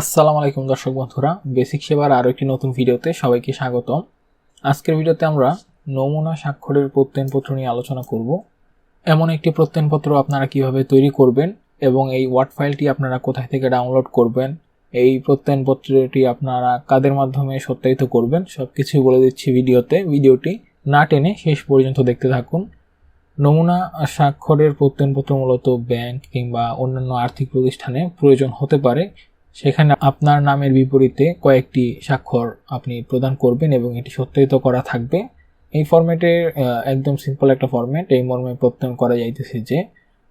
আসসালামু আলাইকুম দর্শক বন্ধুরা, বেসিক সেবার আরও একটি নতুন ভিডিওতে সবাইকে স্বাগতম। আজকের ভিডিওতে আমরা নমুনা স্বাক্ষরের প্রত্যয়নপত্র নিয়ে আলোচনা করব। এমন একটি প্রত্যয়নপত্র আপনারা কীভাবে তৈরি করবেন এবং এই ওয়ার্ড ফাইলটি আপনারা কোথায় থেকে ডাউনলোড করবেন, এই প্রত্যয়নপত্রটি আপনারা কাদের মাধ্যমে সত্যায়িত করবেন সব কিছুই বলে দিচ্ছি ভিডিওতে। ভিডিওটি না টেনে শেষ পর্যন্ত দেখতে থাকুন। নমুনা স্বাক্ষরের প্রত্যয়নপত্র মূলত ব্যাংক কিংবা অন্যান্য আর্থিক প্রতিষ্ঠানে প্রয়োজন হতে পারে। সেখানে আপনার নামের বিপরীতে কয়েকটি স্বাক্ষর আপনি প্রদান করবেন এবং এটি সত্যায়িত করা থাকবে। এই ফরম্যাটের একদম সিম্পল একটা ফরম্যাট এই মর্মে প্রত্যয়ন করা যাইতেছে যে,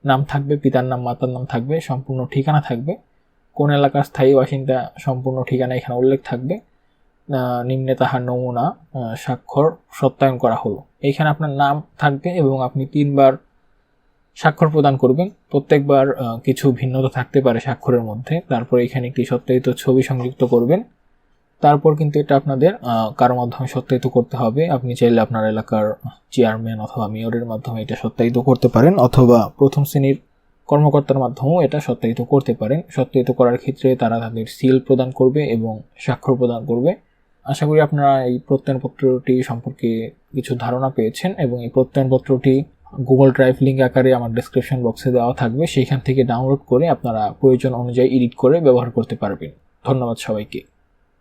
নাম থাকবে, পিতার নাম, মাতার নাম থাকবে, সম্পূর্ণ ঠিকানা থাকবে। কোন এলাকার স্থায়ী বাসিন্দা সম্পূর্ণ ঠিকানা এখানে উল্লেখ থাকবে। নিম্নে তাহার নমুনা স্বাক্ষর সত্যায়ন করা হলো। এইখানে আপনার নাম থাকবে এবং আপনি তিনবার স্বাক্ষর প্রদান করবেন। প্রত্যেকবার কিছু ভিন্নতা থাকতে পারে স্বাক্ষরের মধ্যে। তারপর এখানে একটি সত্যায়িত ছবি সংযুক্ত করবেন। তারপর কিন্তু এটা আপনাদের কারও মাধ্যমে সত্যায়িত করতে হবে। আপনি চাইলে আপনার এলাকার চেয়ারম্যান অথবা মেয়রের মাধ্যমে এটা সত্যায়িত করতে পারেন অথবা প্রথম শ্রেণির কর্মকর্তার মাধ্যমেও এটা সত্যায়িত করতে পারেন। সত্যায়িত করার ক্ষেত্রে তারা তাদের সিল প্রদান করবে এবং স্বাক্ষর প্রদান করবে। আশা করি আপনারা এই প্রত্যয়নপত্রটি সম্পর্কে কিছু ধারণা পেয়েছেন এবং এই প্রত্যয়নপত্রটি গুগল ড্রাইভ লিঙ্ক আকারে আমার ডেসক্রিপশন বক্সে দেওয়া থাকবে। সেইখান থেকে ডাউনলোড করে আপনারা প্রয়োজন অনুযায়ী এডিট করে ব্যবহার করতে পারবেন। ধন্যবাদ সবাইকে।